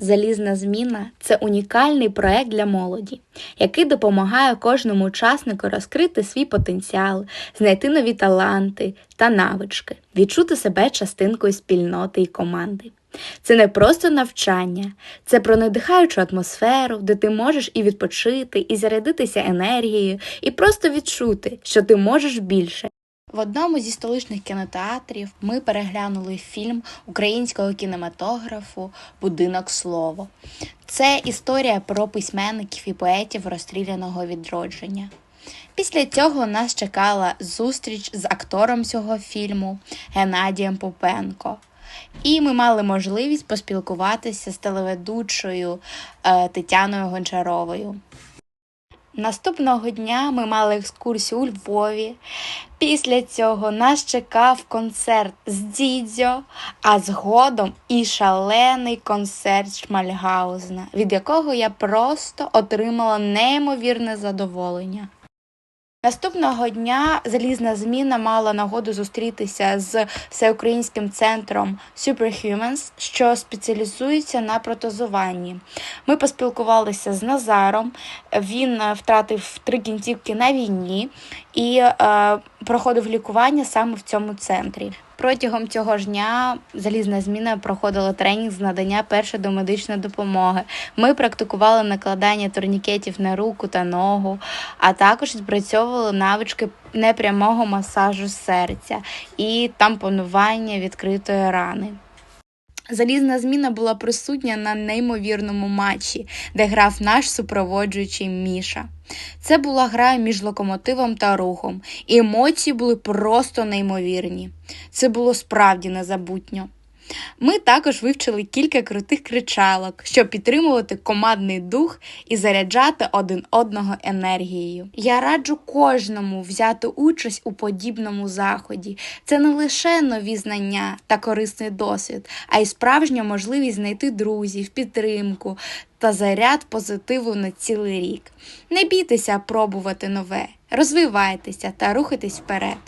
Залізна зміна це унікальний проект для молоді, який допомагає кожному учаснику розкрити свій потенціал, знайти нові таланти та навички, відчути себе частинкою спільноти і команди. Це не просто навчання, це про надихаючу атмосферу, де ти можеш і відпочити, і зарядитися енергією, і просто відчути, що ти можеш більше. В одному зі столичних кінотеатрів ми переглянули фільм українського кінематографу Будинок слово. Це історія про письменників і поетів розстріляного відродження. Після цього нас чекала зустріч з актором цього фільму Геннадієм Попенко. І ми мали можливість поспілкуватися з телеведучою е, Тетяною Гончаровою. Наступного дня ми мали екскурсію у Львові. Після цього нас чекав концерт з Дідзьо, а згодом і шалений концерт Шмальгаузена, від якого я просто отримала неймовірне задоволення. Наступного дня залізна зміна мала нагоду зустрітися з всеукраїнським центром Superhumans, що спеціалізується на протезуванні. Ми поспілкувалися з Назаром. Він е, втратив три кінцівки на війні і е, проходив лікування саме в цьому центрі. Протягом цього ж дня залізна зміна проходила тренінг з надання першої домедичної допомоги. Ми практикували накладання турнікетів на руку та ногу, а також відпрацьовували навички непрямого масажу серця і тампонування відкритої рани. Залізна зміна була присутня на неймовірному матчі, де грав наш супроводжуючий Міша. Це була гра між локомотивом та рухом, і емоції були просто неймовірні. Це було справді незабутньо. Ми також вивчили кілька крутих кричалок, щоб підтримувати командний дух і заряджати один одного енергією. Я раджу кожному взяти участь у подібному заході. Це не лише нові знання та корисний досвід, а й справжня можливість знайти друзів, підтримку та заряд позитиву на цілий рік. Не бійтеся пробувати нове, розвивайтеся та рухайтесь вперед.